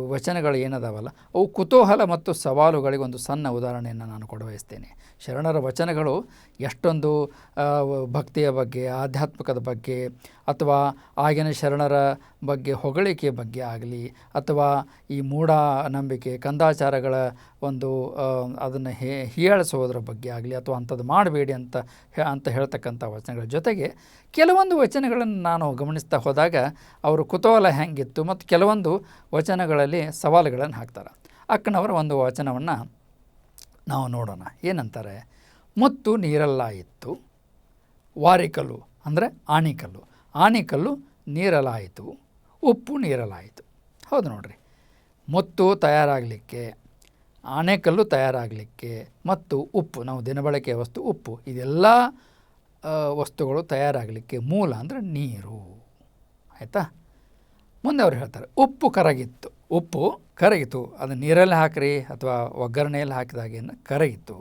ವಚನಗಳು ಏನದಾವಲ್ಲ? ಅವು ಕುತೂಹಲ ಮತ್ತು ಸವಾಲುಗಳಿಗೆ ಒಂದು ಸಣ್ಣ ಉದಾಹರಣೆಯನ್ನು ನಾನು ಕೊಡಬಯಸ್ತೇನೆ ಶರಣರ ವಚನಗಳು ಎಷ್ಟೊಂದು ಭಕ್ತಿಯ ಬಗ್ಗೆ, ಆಧ್ಯಾತ್ಮಿಕದ ಬಗ್ಗೆ ಅಥವಾ ಆಗಿನ ಶರಣರ ಬಗ್ಗೆ, ಹೊಗಳಿಕೆ ಬಗ್ಗೆ ಆಗಲಿ, ಅಥವಾ ಈ ಮೂಢ ನಂಬಿಕೆ ಕಂದಾಚಾರಗಳ ಒಂದು ಅದನ್ನು ಹೇ ಹೀಯಾಳಿಸೋದ್ರ ಬಗ್ಗೆ ಆಗಲಿ ಅಥವಾ ಅಂಥದ್ದು ಮಾಡಬೇಡಿ ಅಂತ ಅಂತ ಹೇಳ್ತಕ್ಕಂಥ ವಚನಗಳ ಜೊತೆಗೆ ಕೆಲವೊಂದು ವಚನಗಳನ್ನು ನಾನು ಗಮನಿಸ್ತಾ ಹೋದಾಗ ಅವರು ಕುತೂಹಲ ಹೆಂಗಿತ್ತು ಮತ್ತು ಕೆಲವೊಂದು ವಚನಗಳಲ್ಲಿ ಸವಾಲುಗಳನ್ನು ಹಾಕ್ತಾರೆ. ಅಕ್ಕನವರ ಒಂದು ವಚನವನ್ನು ನಾವು ನೋಡೋಣ. ಏನಂತಾರೆ? ಮುತ್ತು ನೀರಲ್ಲಾಯಿತು ವಾರಿಕಲ್ಲು, ಅಂದರೆ ಆಣಿಕಲ್ಲು. ಆಣಿಕಲ್ಲು ನೀರಲಾಯಿತು, ಉಪ್ಪು ನೀರಲಾಯಿತು. ಹೌದು ನೋಡ್ರಿ. ಮುತ್ತು ತಯಾರಾಗಲಿಕ್ಕೆ, ಆನೆಕಲ್ಲು ತಯಾರಾಗಲಿಕ್ಕೆ ಮತ್ತು ಉಪ್ಪು, ನಾವು ದಿನಬಳಕೆಯ ವಸ್ತು ಉಪ್ಪು, ಇದೆಲ್ಲ ವಸ್ತುಗಳು ತಯಾರಾಗಲಿಕ್ಕೆ ಮೂಲ ಅಂದರೆ ನೀರು. ಆಯಿತಾ? ಮುಂದೆ ಅವ್ರು ಹೇಳ್ತಾರೆ, ಉಪ್ಪು ಕರಗಿತ್ತು, ಉಪ್ಪು ಕರಗಿತು. ಅದು ನೀರಲ್ಲಿ ಹಾಕ್ರಿ ಅಥವಾ ಒಗ್ಗರಣೆಯಲ್ಲಿ ಹಾಕಿದಾಗೇನು ಕರಗಿತ್ತು.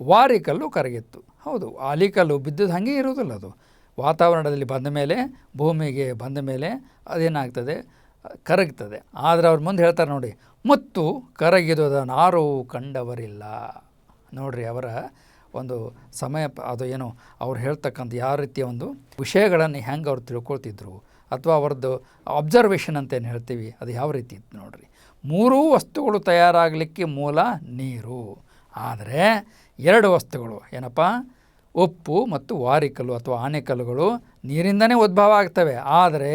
ವಾರಿಕಲ್ಲು ಕರಗಿತ್ತು. ಹೌದು, ಆಲಿಕಲ್ಲು ಬಿದ್ದದ್ದು ಹಾಗೆ ಇರೋದಿಲ್ಲ ಅದು. ವಾತಾವರಣದಲ್ಲಿ ಬಂದ ಮೇಲೆ, ಭೂಮಿಗೆ ಬಂದ ಮೇಲೆ ಅದೇನಾಗ್ತದೆ? ಕರಗ್ತದೆ. ಆದರೆ ಅವ್ರ ಮುಂದೆ ಹೇಳ್ತಾರೆ ನೋಡಿ, ಮತ್ತು ಕರಗಿದುದ ನಾರು ಕಂಡವರಿಲ್ಲ. ನೋಡ್ರಿ, ಅವರ ಒಂದು ಸಮಯ ಅದು ಏನು, ಅವ್ರು ಹೇಳ್ತಕ್ಕಂಥ ಯಾವ ರೀತಿಯ ಒಂದು ವಿಷಯಗಳನ್ನು ಹೆಂಗೆ ಅವ್ರು ತಿಳ್ಕೊಳ್ತಿದ್ರು? ಅಥವಾ ಅವ್ರದ್ದು ಅಬ್ಸರ್ವೇಷನ್ ಅಂತ ಏನು ಹೇಳ್ತೀವಿ? ಅದು ಯಾವ ರೀತಿ ಇತ್ತು ನೋಡ್ರಿ. ಮೂರೂ ವಸ್ತುಗಳು ತಯಾರಾಗಲಿಕ್ಕೆ ಮೂಲ ನೀರು. ಆದರೆ ಎರಡು ವಸ್ತುಗಳು ಏನಪ್ಪ? ಉಪ್ಪು ಮತ್ತು ವಾರಿಕಲ್ಲು ಅಥವಾ ಆನೆಕಲ್ಲುಗಳು ನೀರಿಂದನೇ ಉದ್ಭವ ಆಗ್ತವೆ. ಆದರೆ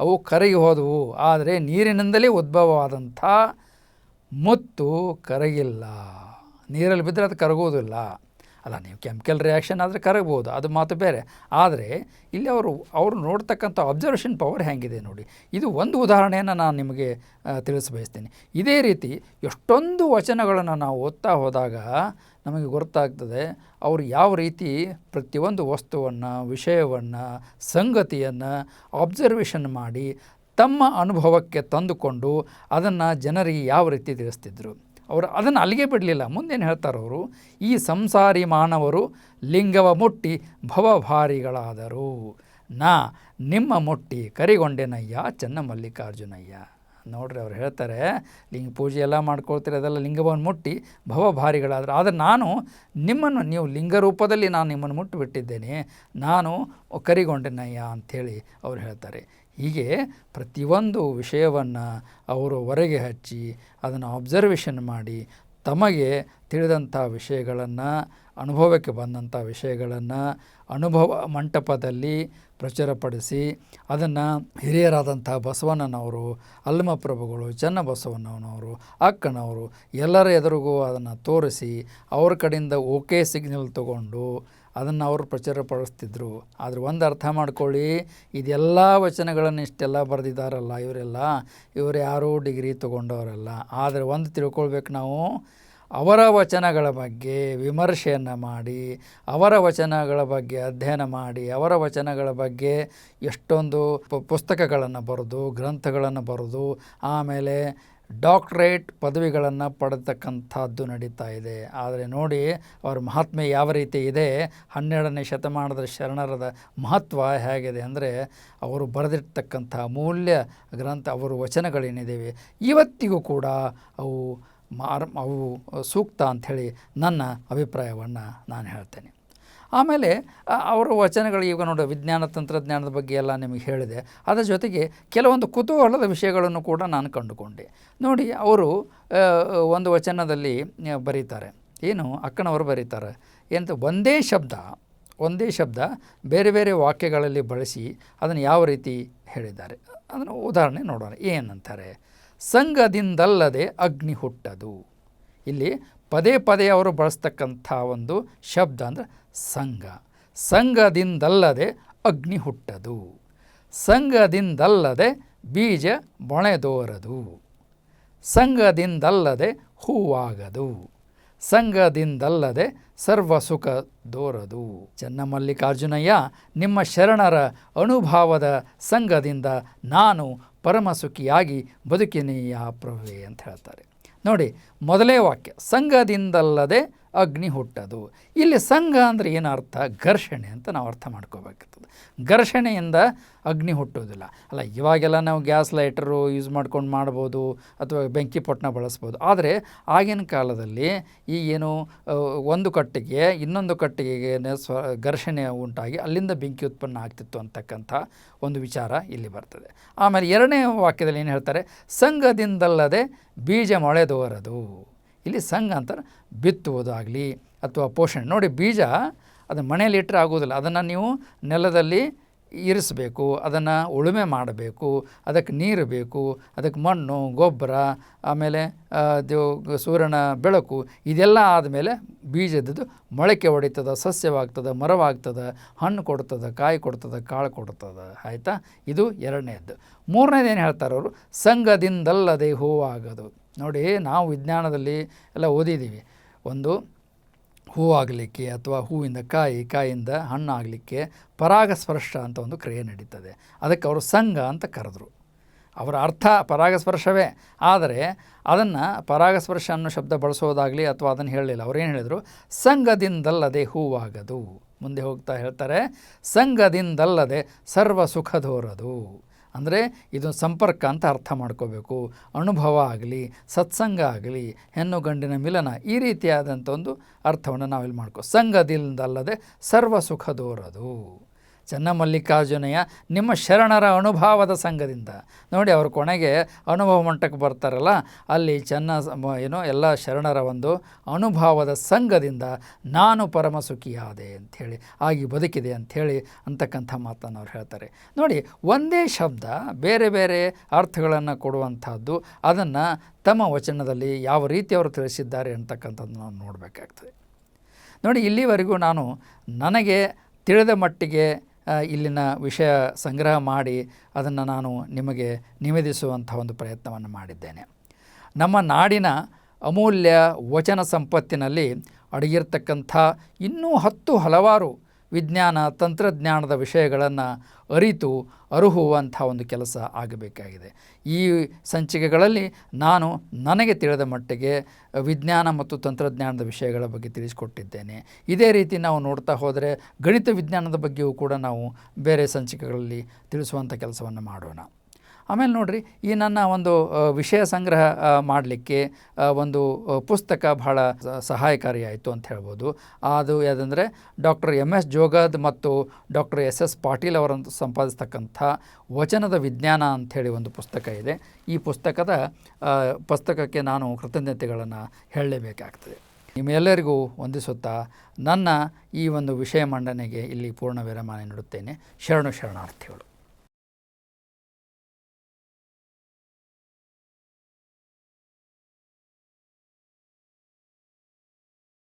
ಅವು ಕರಗಿ ಹೋದವು. ಆದರೆ ನೀರಿನಿಂದಲೇ ಉದ್ಭವವಾದಂಥ ಮುತ್ತು ಕರಗಿಲ್ಲ. ನೀರಲ್ಲಿ ಬಿದ್ದರೆ ಅದು ಕರಗೋದಿಲ್ಲ ಅಲ್ಲ, ನೀವು ಕೆಮಿಕಲ್ ರಿಯಾಕ್ಷನ್ ಆದರೆ ಕರಗ್ಬೋದು ಅದು ಮಾತು ಬೇರೆ. ಆದರೆ ಇಲ್ಲಿ ಅವರು ಅವರು ನೋಡ್ತಕ್ಕಂಥ ಅಬ್ಸರ್ವೇಷನ್ ಪವರ್ ಹೇಗಿದೆ ನೋಡಿ. ಇದು ಒಂದು ಉದಾಹರಣೆಯನ್ನು ನಾನು ನಿಮಗೆ ತಿಳಿಸಬಯಸ್ತೀನಿ. ಇದೇ ರೀತಿ ಎಷ್ಟೊಂದು ವಚನಗಳನ್ನು ನಾವು ಓದ್ತಾ ಹೋದಾಗ ನಮಗೆ ಗೊತ್ತಾಗ್ತದೆ ಅವರು ಯಾವ ರೀತಿ ಪ್ರತಿಯೊಂದು ವಸ್ತುವನ್ನು, ವಿಷಯವನ್ನು, ಸಂಗತಿಯನ್ನು ಅಬ್ಸರ್ವೇಷನ್ ಮಾಡಿ ತಮ್ಮ ಅನುಭವಕ್ಕೆ ತಂದುಕೊಂಡು ಅದನ್ನು ಜನರಿಗೆ ಯಾವ ರೀತಿ ತಿಳಿಸ್ತಿದ್ರು. ಅವರು ಅದನ್ನು ಅಲ್ಲಿಗೆ ಬಿಡಲಿಲ್ಲ. ಮುಂದೇನು ಹೇಳ್ತಾರೆ ಅವರು? ಈ ಸಂಸಾರಿ ಮಾನವರು ಲಿಂಗವ ಮುಟ್ಟಿ ಭವಭಾರಿಗಳಾದರು. ನಾ ನಿಮ್ಮ ಮುಟ್ಟಿ ಕರಿಗೊಂಡೆನಯ್ಯ ಚೆನ್ನ ಮಲ್ಲಿಕಾರ್ಜುನಯ್ಯ ನೋಡ್ರಿ ಅವ್ರು ಹೇಳ್ತಾರೆ, ಲಿಂಗ ಪೂಜೆ ಎಲ್ಲ ಮಾಡ್ಕೊಳ್ತೀರಿ, ಅದೆಲ್ಲ ಲಿಂಗವನ್ನು ಮುಟ್ಟಿ ಭವಭಾರಿಗಳಾದ್ರೆ ಆದರೆ ನಾನು ನಿಮ್ಮನ್ನು, ನೀವು ಲಿಂಗ ರೂಪದಲ್ಲಿ ನಾನು ನಿಮ್ಮನ್ನು ಮುಟ್ಟಿಬಿಟ್ಟಿದ್ದೇನೆ. ನಾನು ಕರಿಗೊಂಡೆನಯ್ಯ ಅಂಥೇಳಿ ಅವ್ರು ಹೇಳ್ತಾರೆ. ಹೀಗೆ ಪ್ರತಿಯೊಂದು ವಿಷಯವನ್ನು ಅವರು ಹೊರಗೆ ಹಚ್ಚಿ ಅದನ್ನು ಅಬ್ಸರ್ವೇಷನ್ ಮಾಡಿ ತಮಗೆ ತಿಳಿದಂಥ ವಿಷಯಗಳನ್ನು ಅನುಭವಕ್ಕೆ ಬಂದಂಥ ವಿಷಯಗಳನ್ನು ಅನುಭವ ಮಂಟಪದಲ್ಲಿ ಪ್ರಚುರಪಡಿಸಿ ಅದನ್ನು ಹಿರಿಯರಾದಂಥ ಬಸವಣ್ಣನವರು ಅಲ್ಲಮಪ್ರಭುಗಳು ಚನ್ನಬಸವಣ್ಣನವರು, ಅಕ್ಕನವರು ಎಲ್ಲರ ಎದುರಿಗೂ ಅದನ್ನು ತೋರಿಸಿ ಅವ್ರ ಕಡೆಯಿಂದ ಓಕೆ ಸಿಗ್ನಲ್ ತಗೊಂಡು ಅದನ್ನು ಅವರು ಪ್ರಚುರಪಡಿಸ್ತಿದ್ರು. ಆದರೆ ಒಂದು ಅರ್ಥ ಮಾಡ್ಕೊಳ್ಳಿ, ಇದೆಲ್ಲ ವಚನಗಳನ್ನು ಇಷ್ಟೆಲ್ಲ ಬರೆದಿದ್ದಾರಲ್ಲ ಇವರೆಲ್ಲ, ಇವರು ಯಾರೂ ಡಿಗ್ರಿ ತೊಗೊಂಡವರಲ್ಲ. ಆದರೆ ಒಂದು ತಿಳ್ಕೊಳ್ಬೇಕು ನಾವು ಅವರ ವಚನಗಳ ಬಗ್ಗೆ ವಿಮರ್ಶೆಯನ್ನು ಮಾಡಿ, ಅವರ ವಚನಗಳ ಬಗ್ಗೆ ಅಧ್ಯಯನ ಮಾಡಿ, ಅವರ ವಚನಗಳ ಬಗ್ಗೆ ಎಷ್ಟೊಂದು ಪುಸ್ತಕಗಳನ್ನು ಬರೆದು, ಗ್ರಂಥಗಳನ್ನು ಬರೆದು, ಆಮೇಲೆ ಡಾಕ್ಟ್ರೇಟ್ ಪದವಿಗಳನ್ನು ಪಡೆತಕ್ಕಂಥದ್ದು ನಡೀತಾ ಇದೆ. ಆದರೆ ನೋಡಿ, ಅವರ ಮಹಾತ್ಮೆ ಯಾವ ರೀತಿ ಇದೆ, ಹನ್ನೆರಡನೇ ಶತಮಾನದ ಶರಣರದ ಮಹತ್ವ ಹೇಗಿದೆ ಅಂದರೆ, ಅವರು ಬರೆದಿರ್ತಕ್ಕಂಥ ಅಮೂಲ್ಯ ಗ್ರಂಥ, ಅವರು ವಚನಗಳೇನಿದ್ದಾವೆ ಇವತ್ತಿಗೂ ಕೂಡ ಅವು ಮಾರ್, ಅವು ಸೂಕ್ತ ಅಂಥೇಳಿ ನನ್ನ ಅಭಿಪ್ರಾಯವನ್ನು ನಾನು ಹೇಳ್ತೇನೆ. ಆಮೇಲೆ ಅವರ ವಚನಗಳು ಈಗ ನೋಡಿ, ವಿಜ್ಞಾನ ತಂತ್ರಜ್ಞಾನದ ಬಗ್ಗೆ ಎಲ್ಲ ನಿಮಗೆ ಹೇಳಿದೆ. ಅದರ ಜೊತೆಗೆ ಕೆಲವೊಂದು ಕುತೂಹಲದ ವಿಷಯಗಳನ್ನು ಕೂಡ ನಾನು ಕಂಡುಕೊಂಡೆ. ನೋಡಿ, ಅವರು ಒಂದು ವಚನದಲ್ಲಿ ಬರೀತಾರೆ. ಏನು? ಅಕ್ಕನವರು ಬರೀತಾರೆ. ಏನಂತ ಒಂದೇ ಶಬ್ದ ಒಂದೇ ಶಬ್ದ ಬೇರೆ ಬೇರೆ ವಾಕ್ಯಗಳಲ್ಲಿ ಬಳಸಿ ಅದನ್ನು ಯಾವ ರೀತಿ ಹೇಳಿದ್ದಾರೆ? ಅದನ್ನು ಉದಾಹರಣೆ ನೋಡೋಣ. ಏನಂತಾರೆ? ಸಂಘದಿಂದಲ್ಲದೆ ಅಗ್ನಿ ಹುಟ್ಟದು. ಇಲ್ಲಿ ಪದೇ ಪದೇ ಅವರು ಬಳಸ್ತಕ್ಕಂಥ ಒಂದು ಶಬ್ದ ಅಂದರೆ ಸಂಘ. ಸಂಘದಿಂದಲ್ಲದೆ ಅಗ್ನಿ ಹುಟ್ಟದು. ಸಂಘದಿಂದಲ್ಲದೆ ಬೀಜ ಮೊಣೆದೋರದು. ಸಂಘದಿಂದಲ್ಲದೆ ಹೂವಾಗದು. ಸಂಘದಿಂದಲ್ಲದೆ ಸರ್ವ ಸುಖ ದೋರದು. ಚನ್ನಮಲ್ಲಿಕಾರ್ಜುನಯ್ಯ, ನಿಮ್ಮ ಶರಣರ ಅನುಭಾವದ ಸಂಘದಿಂದ ನಾನು ಪರಮಸುಖಿಯಾಗಿ ಬದುಕಿನೀಯ ಪ್ರಭುವೆ ಅಂತ ಹೇಳ್ತಾರೆ. ನೋಡಿ, ಮೊದಲೇ ವಾಕ್ಯ, ಸಂಘದಿಂದಲ್ಲದೆ ಅಗ್ನಿ ಹುಟ್ಟೋದು. ಇಲ್ಲಿ ಸಂಘ ಅಂದರೆ ಏನು ಅರ್ಥ? ಘರ್ಷಣೆ ಅಂತ ನಾವು ಅರ್ಥ ಮಾಡ್ಕೋಬೇಕಾಗ್ತದೆ. ಘರ್ಷಣೆಯಿಂದ ಅಗ್ನಿ ಹುಟ್ಟೋದಿಲ್ಲ ಅಲ್ಲ, ಇವಾಗೆಲ್ಲ ನಾವು ಗ್ಯಾಸ್ ಲೈಟರು ಯೂಸ್ ಮಾಡ್ಕೊಂಡು ಮಾಡ್ಬೋದು, ಅಥವಾ ಬೆಂಕಿ ಪೊಟ್ಟಣ ಬಳಸ್ಬೋದು. ಆದರೆ ಆಗಿನ ಕಾಲದಲ್ಲಿ ಈ ಏನು ಒಂದು ಕಟ್ಟಿಗೆ, ಇನ್ನೊಂದು ಕಟ್ಟಿಗೆಗೆ ಸ್ವ, ಘರ್ಷಣೆ ಉಂಟಾಗಿ ಅಲ್ಲಿಂದ ಬೆಂಕಿ ಉತ್ಪನ್ನ ಆಗ್ತಿತ್ತು ಅಂತಕ್ಕಂಥ ಒಂದು ವಿಚಾರ ಇಲ್ಲಿ ಬರ್ತದೆ. ಆಮೇಲೆ ಎರಡನೇ ವಾಕ್ಯದಲ್ಲಿ ಏನು ಹೇಳ್ತಾರೆ? ಸಂಘದಿಂದಲ್ಲದೆ ಬೀಜ ಮೊಳೆದೋರದು. ಇಲ್ಲಿ ಸಂಘ ಅಂತಾರೆ ಬಿತ್ತುವುದಾಗಲಿ ಅಥವಾ ಪೋಷಣೆ. ನೋಡಿ ಬೀಜ ಅದು ಮನೆಯಲ್ಲಿ ಇಟ್ಟರೆ ಆಗೋದಿಲ್ಲ ಅದನ್ನು ನೀವು ನೆಲದಲ್ಲಿ ಇರಿಸಬೇಕು, ಅದನ್ನು ಉಳುಮೆ ಮಾಡಬೇಕು, ಅದಕ್ಕೆ ನೀರು ಬೇಕು, ಅದಕ್ಕೆ ಮಣ್ಣು, ಗೊಬ್ಬರ, ಆಮೇಲೆ ಸೂರ್ಯನ ಬೆಳಕು, ಇದೆಲ್ಲ ಆದಮೇಲೆ ಬೀಜದ್ದು ಮೊಳಕೆ ಹೊಡಿತದ, ಸಸ್ಯವಾಗ್ತದೆ, ಮರವಾಗ್ತದೆ, ಹಣ್ಣು ಕೊಡ್ತದೆ, ಕಾಯಿ ಕೊಡ್ತದೆ, ಕಾಳು ಕೊಡ್ತದೆ. ಆಯಿತಾ? ಇದು ಎರಡನೇದ್ದು. ಮೂರನೇದು ಏನು ಹೇಳ್ತಾರೆ ಅವರು ಸಂಘದಿಂದಲ್ಲದೆ ಹೂವಾಗೋದು. ನೋಡಿ ನಾವು ವಿಜ್ಞಾನದಲ್ಲಿ ಎಲ್ಲ ಓದಿದ್ದೀವಿ. ಒಂದು ಹೂವಾಗಲಿಕ್ಕೆ ಅಥವಾ ಹೂವಿಂದ ಕಾಯಿ, ಕಾಯಿಂದ ಹಣ್ಣು ಆಗಲಿಕ್ಕೆ ಪರಾಗಸ್ಪರ್ಶ ಅಂತ ಒಂದು ಕ್ರಿಯೆ ನಡೀತದೆ. ಅದಕ್ಕೆ ಅವರು ಸಂಘ ಅಂತ ಕರೆದ್ರು. ಅವರ ಅರ್ಥ ಪರಾಗಸ್ಪರ್ಶವೇ. ಆದರೆ ಅದನ್ನು ಪರಾಗಸ್ಪರ್ಶ ಅನ್ನೋ ಶಬ್ದ ಬಳಸೋದಾಗಲಿ ಅಥವಾ ಅದನ್ನು ಹೇಳಲಿಲ್ಲ. ಅವ್ರೇನು ಹೇಳಿದರು? ಸಂಘದಿಂದಲ್ಲದೆ ಹೂವಾಗದು. ಮುಂದೆ ಹೋಗ್ತಾ ಹೇಳ್ತಾರೆ, ಸಂಘದಿಂದಲ್ಲದೆ ಸರ್ವ ಸುಖದೋರದು ಅಂದರೆ ಇದು ಸಂಪರ್ಕ ಅಂತ ಅರ್ಥ ಮಾಡ್ಕೋಬೇಕು. ಅನುಭವ ಆಗಲಿ, ಸತ್ಸಂಗ ಆಗಲಿ, ಹೆಣ್ಣು ಗಂಡಿನ ಮಿಲನ ಈ ರೀತಿಯಾದಂಥ ಒಂದು ಅರ್ಥವನ್ನು ನಾವಿಲ್ಲಿ ಮಾಡ್ಕೋ ಸಂಘದಿಂದಲ್ಲದೆ ಸರ್ವ ಸುಖದೋರದು ಚನ್ನಮಲ್ಲಿಕಾರ್ಜುನಯ್ಯ, ನಿಮ್ಮ ಶರಣರ ಅನುಭವದ ಸಂಘದಿಂದ. ನೋಡಿ, ಅವರು ಕೊನೆಗೆ ಅನುಭವ ಮಂಟಕ್ಕೆ ಬರ್ತಾರಲ್ಲ, ಅಲ್ಲಿ ಚೆನ್ನ ಏನು, ಎಲ್ಲ ಶರಣರ ಒಂದು ಅನುಭವದ ಸಂಘದಿಂದ ನಾನು ಪರಮ ಸುಖಿಯಾದೆ ಅಂಥೇಳಿ, ಆಗಿ ಬದುಕಿದೆ ಅಂಥೇಳಿ ಅಂತಕ್ಕಂಥ ಮಾತನ್ನು ಅವ್ರು ಹೇಳ್ತಾರೆ. ನೋಡಿ, ಒಂದೇ ಶಬ್ದ ಬೇರೆ ಬೇರೆ ಅರ್ಥಗಳನ್ನು ಕೊಡುವಂಥದ್ದು, ಅದನ್ನು ತಮ್ಮ ವಚನದಲ್ಲಿ ಯಾವ ರೀತಿ ಅವರು ತಿಳಿಸಿದ್ದಾರೆ ಅಂತಕ್ಕಂಥದ್ದು ನಾವು ನೋಡಬೇಕಾಗ್ತದೆ. ನೋಡಿ, ಇಲ್ಲಿವರೆಗೂ ನಾನು ನನಗೆ ತಿಳಿದ ಮಟ್ಟಿಗೆ ಇಲ್ಲಿನ ವಿಷಯ ಸಂಗ್ರಹ ಮಾಡಿ ಅದನ್ನು ನಾನು ನಿಮಗೆ ನಿವೇದಿಸುವಂಥ ಒಂದು ಪ್ರಯತ್ನವನ್ನು ಮಾಡಿದ್ದೇನೆ. ನಮ್ಮ ನಾಡಿನ ಅಮೂಲ್ಯ ವಚನ ಸಂಪತ್ತಿನಲ್ಲಿ ಅಡಗಿರ್ತಕ್ಕಂಥ ಇನ್ನೂ ಹತ್ತು ಹಲವಾರು ವಿಜ್ಞಾನ, ತಂತ್ರಜ್ಞಾನದ ವಿಷಯಗಳನ್ನು ಅರಿತು ಅರುಹುವಂಥ ಒಂದು ಕೆಲಸ ಆಗಬೇಕಾಗಿದೆ. ಈ ಸಂಚಿಕೆಗಳಲ್ಲಿ ನಾನು ನನಗೆ ತಿಳಿದ ಮಟ್ಟಿಗೆ ವಿಜ್ಞಾನ ಮತ್ತು ತಂತ್ರಜ್ಞಾನದ ವಿಷಯಗಳ ಬಗ್ಗೆ ತಿಳಿಸಿಕೊಟ್ಟಿದ್ದೇನೆ. ಇದೇ ರೀತಿ ನಾವು ನೋಡ್ತಾ ಹೋದರೆ ಗಣಿತ ವಿಜ್ಞಾನದ ಬಗ್ಗೆಯೂ ಕೂಡ ನಾವು ಬೇರೆ ಸಂಚಿಕೆಗಳಲ್ಲಿ ತಿಳಿಸುವಂಥ ಕೆಲಸವನ್ನು ಮಾಡೋಣ. ಆಮೇಲೆ ನೋಡ್ರಿ, ಈ ನನ್ನ ಒಂದು ವಿಷಯ ಸಂಗ್ರಹ ಮಾಡಲಿಕ್ಕೆ ಒಂದು ಪುಸ್ತಕ ಬಹಳ ಸಹಾಯಕಾರಿ ಸಹಾಯಕಾರಿಯಾಯಿತು ಅಂತ ಹೇಳ್ಬೋದು. ಅದು ಯಾವುದಂದರೆ, ಡಾಕ್ಟರ್ ಎಂ ಎಸ್ ಜೋಗದ್ ಮತ್ತು ಡಾಕ್ಟರ್ ಎಸ್ ಎಸ್ ಪಾಟೀಲ್ ಅವರನ್ನು ಸಂಪಾದಿಸ್ತಕ್ಕಂಥ ವಚನದ ವಿಜ್ಞಾನ ಅಂಥೇಳಿ ಒಂದು ಪುಸ್ತಕ ಇದೆ. ಈ ಪುಸ್ತಕದ ಪುಸ್ತಕಕ್ಕೆ ನಾನು ಕೃತಜ್ಞತೆಗಳನ್ನು ಹೇಳಲೇಬೇಕಾಗ್ತದೆ. ನಿಮ್ಮೆಲ್ಲರಿಗೂ ವಂದಿಸುತ್ತಾ, ನನ್ನ ಈ ಒಂದು ವಿಷಯ ಮಂಡನೆಗೆ ಇಲ್ಲಿ ಪೂರ್ಣ ವಿರಮಾನ ನೀಡುತ್ತೇನೆ. ಶರಣು ಶರಣಾರ್ಥಿಗಳು.